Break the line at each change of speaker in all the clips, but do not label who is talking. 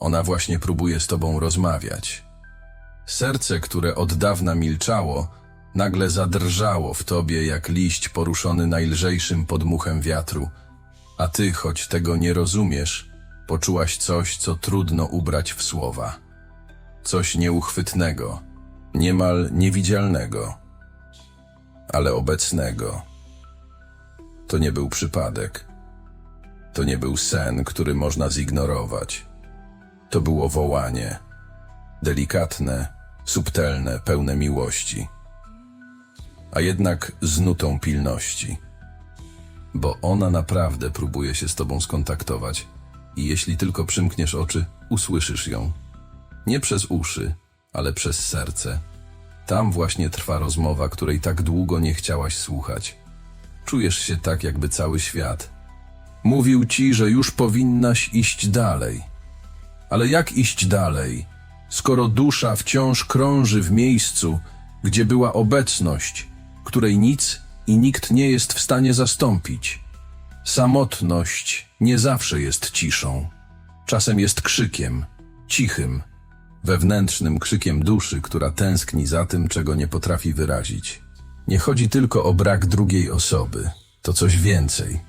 Ona właśnie próbuje z tobą rozmawiać. Serce, które od dawna milczało, nagle zadrżało w tobie jak liść poruszony najlżejszym podmuchem wiatru, a ty, choć tego nie rozumiesz, poczułaś coś, co trudno ubrać w słowa. Coś nieuchwytnego, niemal niewidzialnego, ale obecnego. To nie był przypadek. To nie był sen, który można zignorować. To było wołanie. Delikatne, subtelne, pełne miłości. A jednak z nutą pilności. Bo ona naprawdę próbuje się z tobą skontaktować. I jeśli tylko przymkniesz oczy, usłyszysz ją. Nie przez uszy, ale przez serce. Tam właśnie trwa rozmowa, której tak długo nie chciałaś słuchać. Czujesz się tak, jakby cały świat mówił ci, że już powinnaś iść dalej. Ale jak iść dalej, skoro dusza wciąż krąży w miejscu, gdzie była obecność, której nic i nikt nie jest w stanie zastąpić? Samotność nie zawsze jest ciszą. Czasem jest krzykiem, cichym, wewnętrznym krzykiem duszy, która tęskni za tym, czego nie potrafi wyrazić. Nie chodzi tylko o brak drugiej osoby, to coś więcej.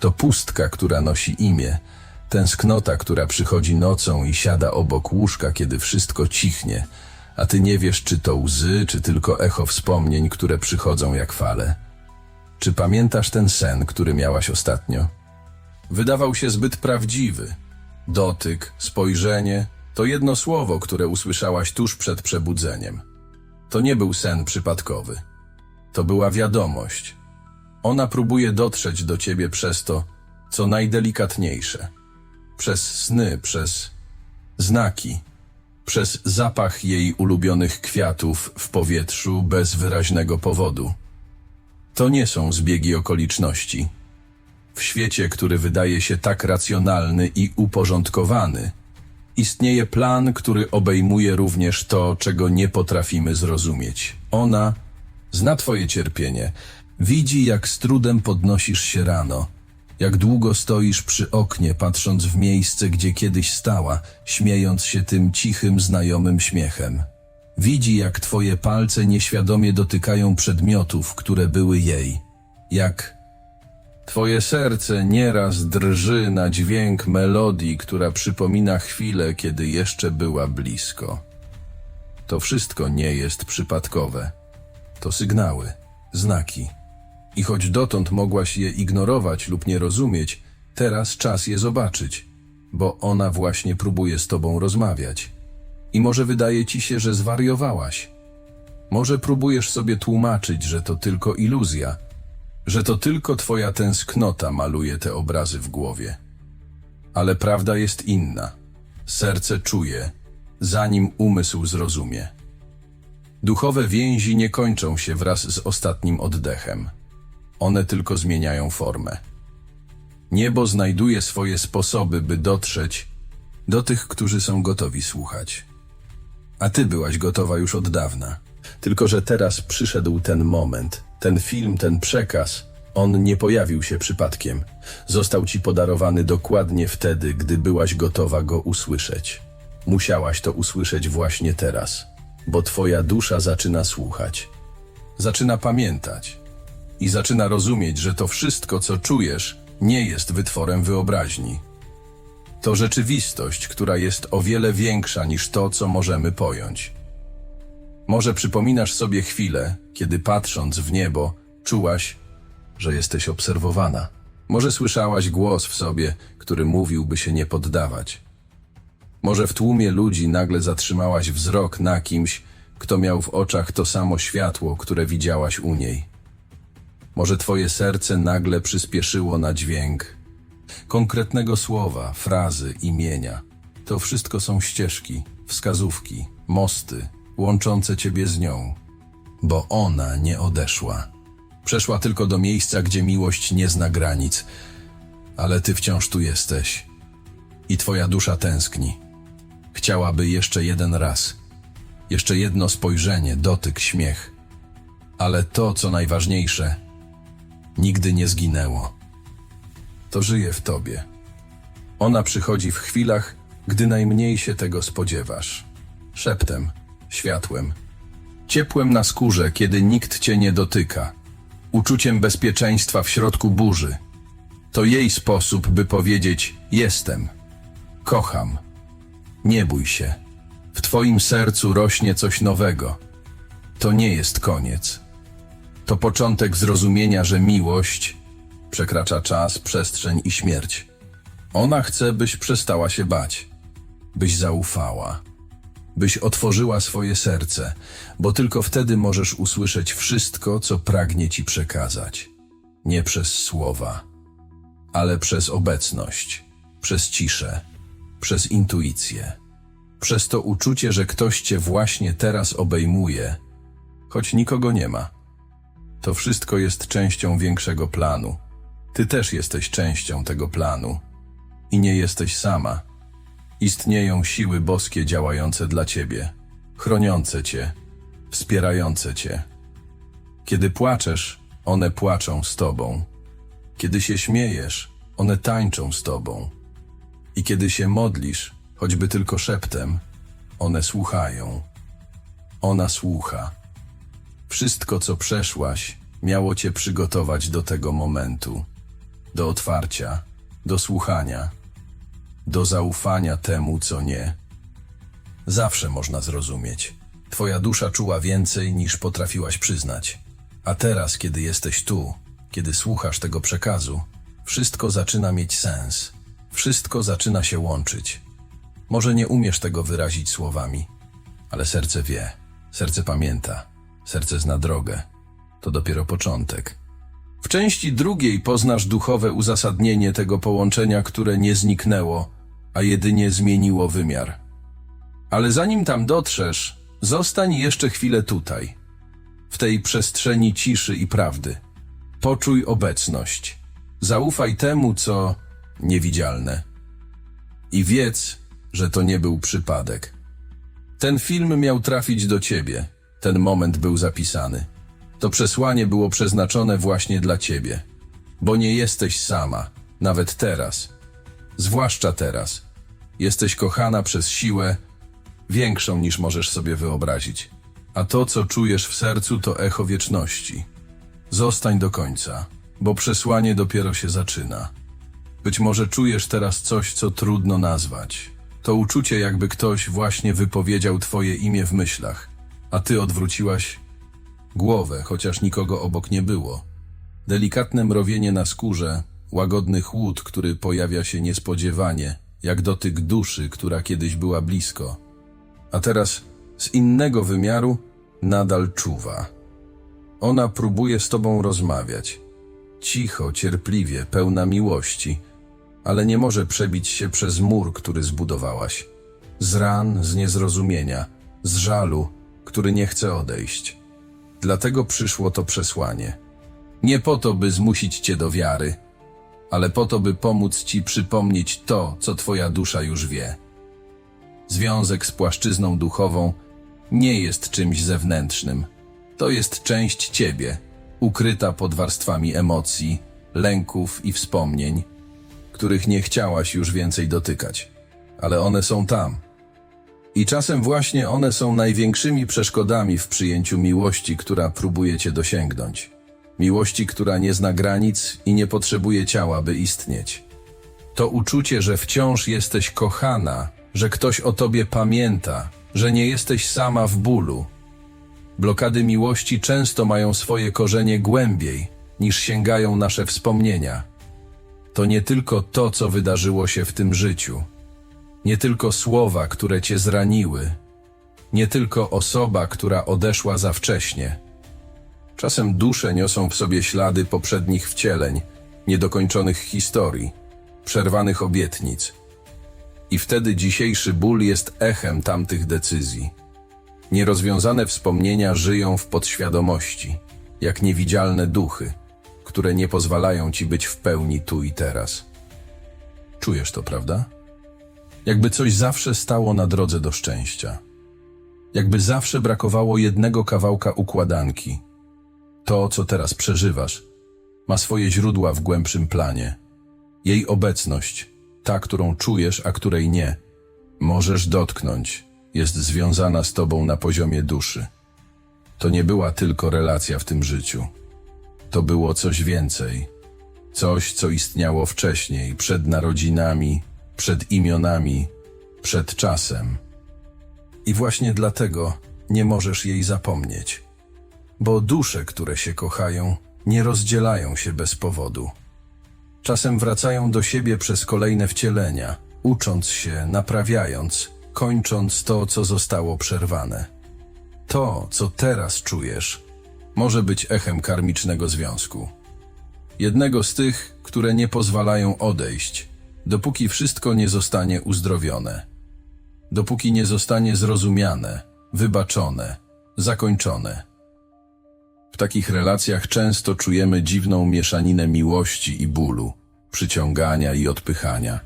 To pustka, która nosi imię, tęsknota, która przychodzi nocą i siada obok łóżka, kiedy wszystko cichnie, a ty nie wiesz, czy to łzy, czy tylko echo wspomnień, które przychodzą jak fale. Czy pamiętasz ten sen, który miałaś ostatnio? Wydawał się zbyt prawdziwy. Dotyk, spojrzenie to jedno słowo, które usłyszałaś tuż przed przebudzeniem. To nie był sen przypadkowy. To była wiadomość. Ona próbuje dotrzeć do ciebie przez to, co najdelikatniejsze. Przez sny, przez znaki, przez zapach jej ulubionych kwiatów w powietrzu bez wyraźnego powodu. To nie są zbiegi okoliczności. W świecie, który wydaje się tak racjonalny i uporządkowany, istnieje plan, który obejmuje również to, czego nie potrafimy zrozumieć. Ona zna Twoje cierpienie, widzi, jak z trudem podnosisz się rano, jak długo stoisz przy oknie, patrząc w miejsce, gdzie kiedyś stała, śmiejąc się tym cichym, znajomym śmiechem. Widzi, jak Twoje palce nieświadomie dotykają przedmiotów, które były jej. Jak Twoje serce nieraz drży na dźwięk melodii, która przypomina chwilę, kiedy jeszcze była blisko. To wszystko nie jest przypadkowe. To sygnały, znaki. I choć dotąd mogłaś je ignorować lub nie rozumieć, teraz czas je zobaczyć, bo ona właśnie próbuje z tobą rozmawiać. I może wydaje ci się, że zwariowałaś. Może próbujesz sobie tłumaczyć, że to tylko iluzja, że to tylko twoja tęsknota maluje te obrazy w głowie. Ale prawda jest inna. Serce czuje, zanim umysł zrozumie. Duchowe więzi nie kończą się wraz z ostatnim oddechem. One tylko zmieniają formę. Niebo znajduje swoje sposoby, by dotrzeć do tych, którzy są gotowi słuchać. A ty byłaś gotowa już od dawna. Tylko, że teraz przyszedł ten moment, ten film, ten przekaz. On nie pojawił się przypadkiem. Został ci podarowany dokładnie wtedy, gdy byłaś gotowa go usłyszeć. Musiałaś to usłyszeć właśnie teraz, bo twoja dusza zaczyna słuchać. Zaczyna pamiętać i zaczyna rozumieć, że to wszystko, co czujesz, nie jest wytworem wyobraźni. To rzeczywistość, która jest o wiele większa niż to, co możemy pojąć. Może przypominasz sobie chwilę, kiedy patrząc w niebo, czułaś, że jesteś obserwowana. Może słyszałaś głos w sobie, który mówił, by się nie poddawać. Może w tłumie ludzi nagle zatrzymałaś wzrok na kimś, kto miał w oczach to samo światło, które widziałaś u niej. Może twoje serce nagle przyspieszyło na dźwięk konkretnego słowa, frazy, imienia. To wszystko są ścieżki, wskazówki, mosty łączące ciebie z nią, bo ona nie odeszła. Przeszła tylko do miejsca, gdzie miłość nie zna granic, ale ty wciąż tu jesteś i twoja dusza tęskni. Chciałaby jeszcze jeden raz, jeszcze jedno spojrzenie, dotyk, śmiech, ale to, co najważniejsze, nigdy nie zginęło. To żyje w tobie. Ona przychodzi w chwilach, gdy najmniej się tego spodziewasz. Szeptem, światłem, ciepłem na skórze, kiedy nikt cię nie dotyka, uczuciem bezpieczeństwa w środku burzy. To jej sposób, by powiedzieć: Jestem, kocham. Nie bój się. W twoim sercu rośnie coś nowego. To nie jest koniec. To początek zrozumienia, że miłość przekracza czas, przestrzeń i śmierć. Ona chce, byś przestała się bać, byś zaufała, byś otworzyła swoje serce, bo tylko wtedy możesz usłyszeć wszystko, co pragnie ci przekazać. Nie przez słowa, ale przez obecność, przez ciszę, przez intuicję, przez to uczucie, że ktoś cię właśnie teraz obejmuje, choć nikogo nie ma. To wszystko jest częścią większego planu. Ty też jesteś częścią tego planu. I nie jesteś sama. Istnieją siły boskie działające dla ciebie, chroniące cię, wspierające cię. Kiedy płaczesz, one płaczą z tobą. Kiedy się śmiejesz, one tańczą z tobą. I kiedy się modlisz, choćby tylko szeptem, one słuchają. Ona słucha. Wszystko, co przeszłaś, miało cię przygotować do tego momentu, do otwarcia, do słuchania, do zaufania temu, co nie. Zawsze można zrozumieć. Twoja dusza czuła więcej niż potrafiłaś przyznać. A teraz, kiedy jesteś tu, kiedy słuchasz tego przekazu, wszystko zaczyna mieć sens. Wszystko zaczyna się łączyć. Może nie umiesz tego wyrazić słowami, ale serce wie, serce pamięta, serce zna drogę. To dopiero początek. W części drugiej poznasz duchowe uzasadnienie tego połączenia, które nie zniknęło, a jedynie zmieniło wymiar. Ale zanim tam dotrzesz, zostań jeszcze chwilę tutaj, w tej przestrzeni ciszy i prawdy. Poczuj obecność. Zaufaj temu, co niewidzialne. I wiedz, że to nie był przypadek. Ten film miał trafić do ciebie. Ten moment był zapisany. To przesłanie było przeznaczone właśnie dla ciebie. Bo nie jesteś sama, nawet teraz. Zwłaszcza teraz. Jesteś kochana przez siłę większą niż możesz sobie wyobrazić. A to, co czujesz w sercu, to echo wieczności. Zostań do końca, bo przesłanie dopiero się zaczyna. Być może czujesz teraz coś, co trudno nazwać. To uczucie, jakby ktoś właśnie wypowiedział twoje imię w myślach, a ty odwróciłaś głowę, chociaż nikogo obok nie było. Delikatne mrowienie na skórze, łagodny chłód, który pojawia się niespodziewanie, jak dotyk duszy, która kiedyś była blisko. A teraz z innego wymiaru nadal czuwa. Ona próbuje z tobą rozmawiać. Cicho, cierpliwie, pełna miłości, ale nie może przebić się przez mur, który zbudowałaś. Z ran, z niezrozumienia, z żalu, który nie chce odejść. Dlatego przyszło to przesłanie. Nie po to, by zmusić cię do wiary, ale po to, by pomóc ci przypomnieć to, co twoja dusza już wie. Związek z płaszczyzną duchową nie jest czymś zewnętrznym. To jest część ciebie, ukryta pod warstwami emocji, lęków i wspomnień, których nie chciałaś już więcej dotykać. Ale one są tam. I czasem właśnie one są największymi przeszkodami w przyjęciu miłości, która próbuje cię dosięgnąć. Miłości, która nie zna granic i nie potrzebuje ciała, by istnieć. To uczucie, że wciąż jesteś kochana, że ktoś o tobie pamięta, że nie jesteś sama w bólu. Blokady miłości często mają swoje korzenie głębiej, niż sięgają nasze wspomnienia. To nie tylko to, co wydarzyło się w tym życiu, nie tylko słowa, które cię zraniły, nie tylko osoba, która odeszła za wcześnie. Czasem dusze niosą w sobie ślady poprzednich wcieleń, niedokończonych historii, przerwanych obietnic. I wtedy dzisiejszy ból jest echem tamtych decyzji. Nierozwiązane wspomnienia żyją w podświadomości, jak niewidzialne duchy, które nie pozwalają ci być w pełni tu i teraz. Czujesz to, prawda? Jakby coś zawsze stało na drodze do szczęścia. Jakby zawsze brakowało jednego kawałka układanki. To, co teraz przeżywasz, ma swoje źródła w głębszym planie. Jej obecność, ta, którą czujesz, a której nie, Możesz dotknąć, jest związana z tobą na poziomie duszy. To nie była tylko relacja w tym życiu. To było coś więcej. Coś, co istniało wcześniej, przed narodzinami, przed imionami, przed czasem. I właśnie dlatego nie możesz jej zapomnieć. Bo dusze, które się kochają, nie rozdzielają się bez powodu. Czasem wracają do siebie przez kolejne wcielenia, ucząc się, naprawiając, kończąc to, co zostało przerwane. To, co teraz czujesz, może być echem karmicznego związku. Jednego z tych, które nie pozwalają odejść, dopóki wszystko nie zostanie uzdrowione. Dopóki nie zostanie zrozumiane, wybaczone, zakończone. W takich relacjach często czujemy dziwną mieszaninę miłości i bólu, przyciągania i odpychania,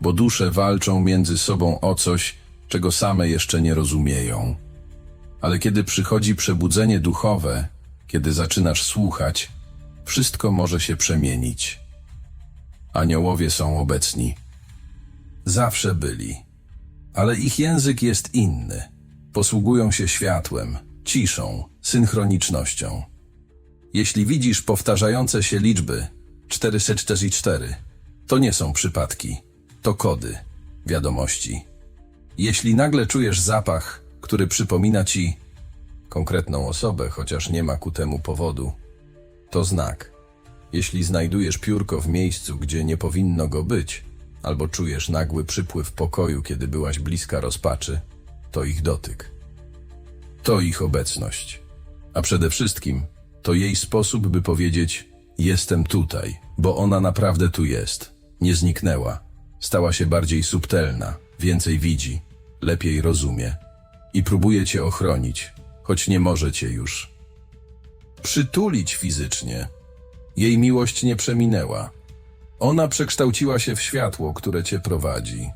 bo dusze walczą między sobą o coś, czego same jeszcze nie rozumieją. Ale kiedy przychodzi przebudzenie duchowe, kiedy zaczynasz słuchać, wszystko może się przemienić. Aniołowie są obecni. Zawsze byli. Ale ich język jest inny. Posługują się światłem, ciszą, synchronicznością. Jeśli widzisz powtarzające się liczby 444, to nie są przypadki, to kody, wiadomości. Jeśli nagle czujesz zapach, który przypomina ci konkretną osobę, chociaż nie ma ku temu powodu, to znak. Jeśli znajdujesz piórko w miejscu, gdzie nie powinno go być, albo czujesz nagły przypływ pokoju, kiedy byłaś bliska rozpaczy, to ich dotyk. To ich obecność. A przede wszystkim to jej sposób, by powiedzieć: Jestem tutaj, bo ona naprawdę tu jest. Nie zniknęła. Stała się bardziej subtelna, więcej widzi, lepiej rozumie i próbuje cię ochronić, choć nie może cię już przytulić fizycznie. Jej miłość nie przeminęła. Ona przekształciła się w światło, które cię prowadzi.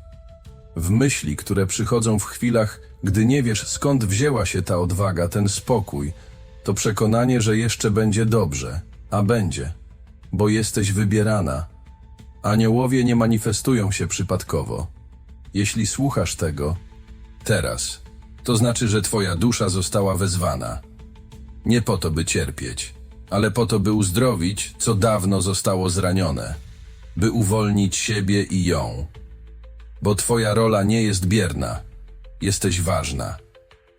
W myśli, które przychodzą w chwilach, gdy nie wiesz skąd wzięła się ta odwaga, ten spokój, to przekonanie, że jeszcze będzie dobrze, a będzie, bo jesteś wybierana. Aniołowie nie manifestują się przypadkowo. Jeśli słuchasz tego, teraz, to znaczy, że twoja dusza została wezwana. Nie po to, by cierpieć, ale po to, by uzdrowić, co dawno zostało zranione, by uwolnić siebie i ją. Bo twoja rola nie jest bierna, jesteś ważna.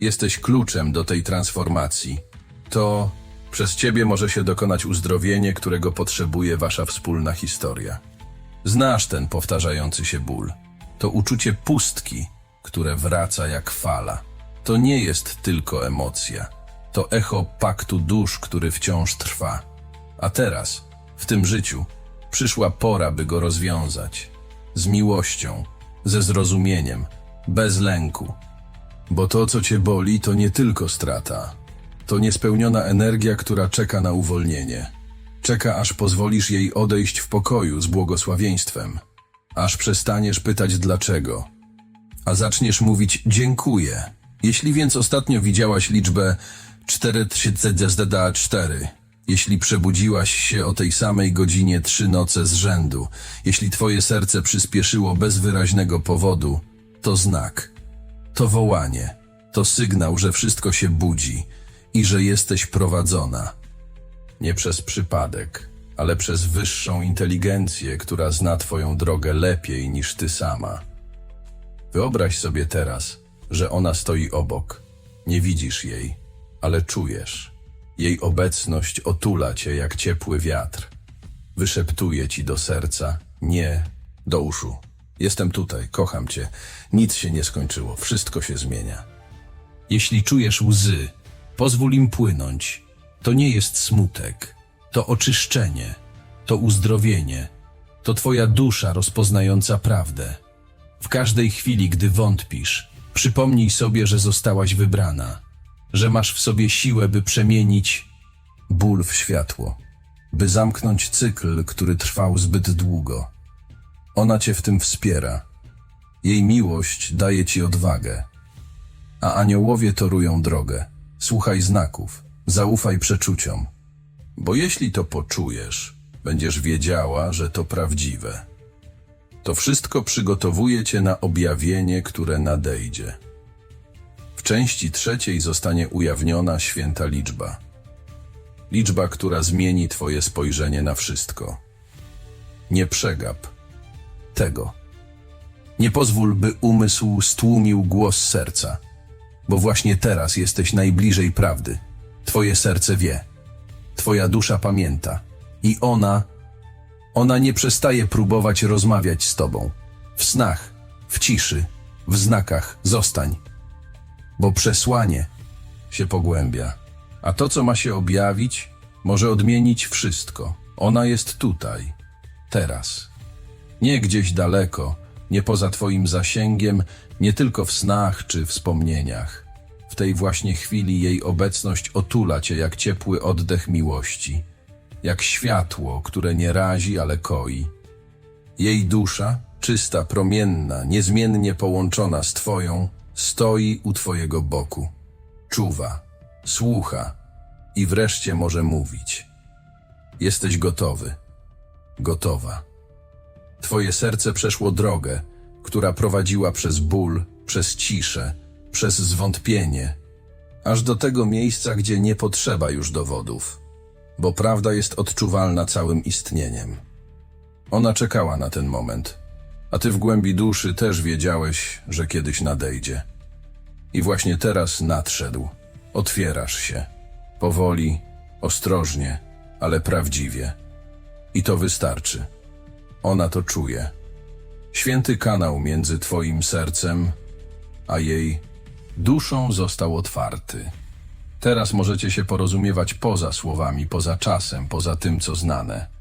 Jesteś kluczem do tej transformacji. To przez ciebie może się dokonać uzdrowienie, którego potrzebuje wasza wspólna historia. Znasz ten powtarzający się ból. To uczucie pustki, które wraca jak fala. To nie jest tylko emocja. To echo paktu dusz, który wciąż trwa. A teraz, w tym życiu, przyszła pora, by go rozwiązać. Z miłością, ze zrozumieniem, bez lęku. Bo to, co cię boli, to nie tylko strata. To niespełniona energia, która czeka na uwolnienie. Czeka, aż pozwolisz jej odejść w pokoju z błogosławieństwem. Aż przestaniesz pytać dlaczego. A zaczniesz mówić dziękuję. Jeśli więc ostatnio widziałaś liczbę 4004, jeśli przebudziłaś się o tej samej godzinie trzy noce z rzędu, jeśli twoje serce przyspieszyło bez wyraźnego powodu, to znak. To wołanie. To sygnał, że wszystko się budzi i że jesteś prowadzona. Nie przez przypadek, ale przez wyższą inteligencję, która zna twoją drogę lepiej niż ty sama. Wyobraź sobie teraz, że ona stoi obok. Nie widzisz jej, ale czujesz. Jej obecność otula cię jak ciepły wiatr. Wyszeptuje ci do serca, nie, do uszu. Jestem tutaj, kocham cię. Nic się nie skończyło, wszystko się zmienia. Jeśli czujesz łzy, pozwól im płynąć. To nie jest smutek, to oczyszczenie, to uzdrowienie, to twoja dusza rozpoznająca prawdę. W każdej chwili, gdy wątpisz, przypomnij sobie, że zostałaś wybrana, że masz w sobie siłę, by przemienić ból w światło, by zamknąć cykl, który trwał zbyt długo. Ona cię w tym wspiera. Jej miłość daje ci odwagę, a aniołowie torują drogę. Słuchaj znaków, zaufaj przeczuciom, bo jeśli to poczujesz, będziesz wiedziała, że to prawdziwe. To wszystko przygotowuje cię na objawienie, które nadejdzie. Części trzeciej zostanie ujawniona święta liczba. Liczba, która zmieni twoje spojrzenie na wszystko. Nie przegap tego. Nie pozwól, by umysł stłumił głos serca, bo właśnie teraz jesteś najbliżej prawdy. Twoje serce wie, twoja dusza pamięta i ona, ona nie przestaje próbować rozmawiać z tobą. W snach, w ciszy, w znakach zostań, bo przesłanie się pogłębia, a to, co ma się objawić, może odmienić wszystko. Ona jest tutaj, teraz. Nie gdzieś daleko, nie poza Twoim zasięgiem, nie tylko w snach czy wspomnieniach. W tej właśnie chwili jej obecność otula Cię jak ciepły oddech miłości, jak światło, które nie razi, ale koi. Jej dusza, czysta, promienna, niezmiennie połączona z Twoją, stoi u Twojego boku. Czuwa, słucha i wreszcie może mówić. Jesteś gotowy, gotowa. Twoje serce przeszło drogę, która prowadziła przez ból, przez ciszę, przez zwątpienie, aż do tego miejsca, gdzie nie potrzeba już dowodów, bo prawda jest odczuwalna całym istnieniem. Ona czekała na ten moment, a ty w głębi duszy też wiedziałeś, że kiedyś nadejdzie. I właśnie teraz nadszedł. Otwierasz się. Powoli, ostrożnie, ale prawdziwie. I to wystarczy. Ona to czuje. Święty kanał między Twoim sercem a jej duszą został otwarty. Teraz możecie się porozumiewać poza słowami, poza czasem, poza tym, co znane.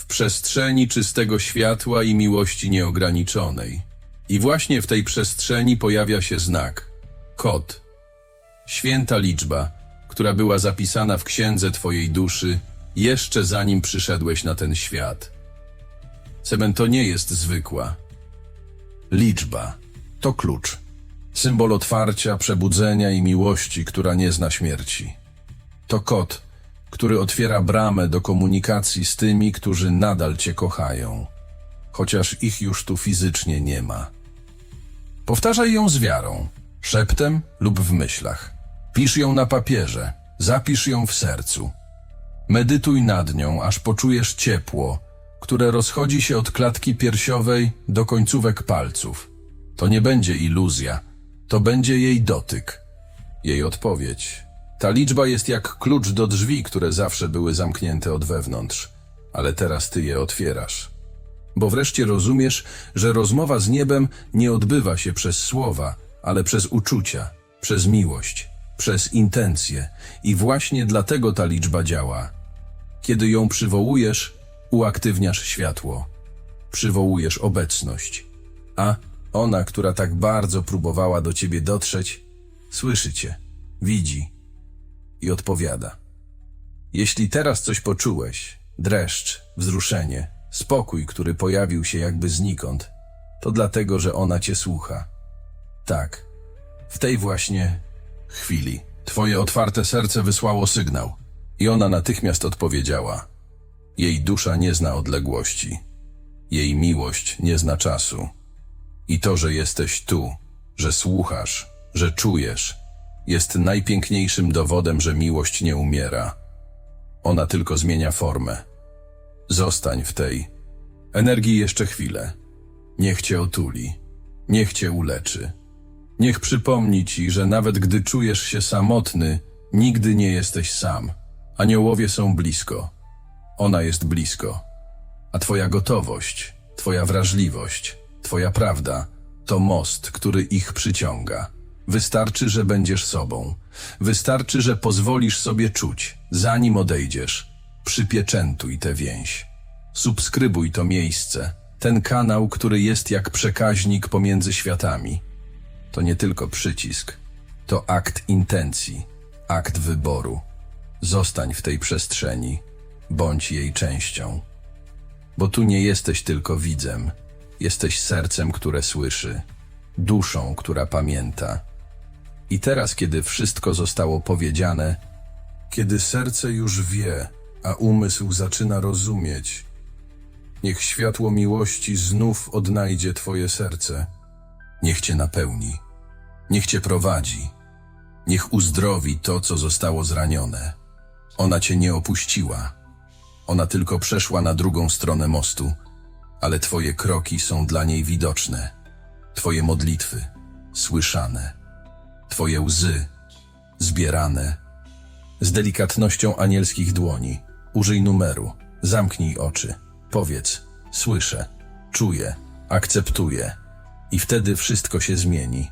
W przestrzeni czystego światła i miłości nieograniczonej. I właśnie w tej przestrzeni pojawia się znak kod. Święta liczba, która była zapisana w księdze Twojej duszy jeszcze zanim przyszedłeś na ten świat. Seben to nie jest zwykła. Liczba to klucz. Symbol otwarcia, przebudzenia i miłości, która nie zna śmierci. To kod, który otwiera bramę do komunikacji z tymi, którzy nadal Cię kochają, chociaż ich już tu fizycznie nie ma. Powtarzaj ją z wiarą, szeptem lub w myślach. Pisz ją na papierze, zapisz ją w sercu. Medytuj nad nią, aż poczujesz ciepło, które rozchodzi się od klatki piersiowej do końcówek palców. To nie będzie iluzja, to będzie jej dotyk, jej odpowiedź. Ta liczba jest jak klucz do drzwi, które zawsze były zamknięte od wewnątrz, ale teraz ty je otwierasz. Bo wreszcie rozumiesz, że rozmowa z niebem nie odbywa się przez słowa, ale przez uczucia, przez miłość, przez intencje. I właśnie dlatego ta liczba działa. Kiedy ją przywołujesz, uaktywniasz światło, przywołujesz obecność, a ona, która tak bardzo próbowała do ciebie dotrzeć, słyszy cię, widzi i odpowiada. Jeśli teraz coś poczułeś, dreszcz, wzruszenie, spokój, który pojawił się jakby znikąd, to dlatego, że ona cię słucha. Tak, w tej właśnie chwili twoje otwarte serce wysłało sygnał i ona natychmiast odpowiedziała. Jej dusza nie zna odległości. Jej miłość nie zna czasu. I to, że jesteś tu, że słuchasz, że czujesz, jest najpiękniejszym dowodem, że miłość nie umiera. Ona tylko zmienia formę. Zostań w tej energii jeszcze chwilę. Niech cię otuli, niech cię uleczy. Niech przypomni ci, że nawet gdy czujesz się samotny, nigdy nie jesteś sam. Aniołowie są blisko. Ona jest blisko. A twoja gotowość, twoja wrażliwość, twoja prawda to most, który ich przyciąga. Wystarczy, że będziesz sobą. Wystarczy, że pozwolisz sobie czuć, zanim odejdziesz. Przypieczętuj tę więź. Subskrybuj to miejsce, ten kanał, który jest jak przekaźnik pomiędzy światami. To nie tylko przycisk, to akt intencji, akt wyboru. Zostań w tej przestrzeni, bądź jej częścią. Bo tu nie jesteś tylko widzem, jesteś sercem, które słyszy, duszą, która pamięta. I teraz, kiedy wszystko zostało powiedziane, kiedy serce już wie, a umysł zaczyna rozumieć, Niech światło miłości znów odnajdzie Twoje serce. Niech Cię napełni. Niech Cię prowadzi. Niech uzdrowi to, co zostało zranione. Ona Cię nie opuściła. Ona tylko przeszła na drugą stronę mostu, ale Twoje kroki są dla niej widoczne. Twoje modlitwy słyszane. Twoje łzy zbierane. Z delikatnością anielskich dłoni użyj numeru, zamknij oczy, powiedz: Słyszę, czuję, akceptuję. I wtedy wszystko się zmieni.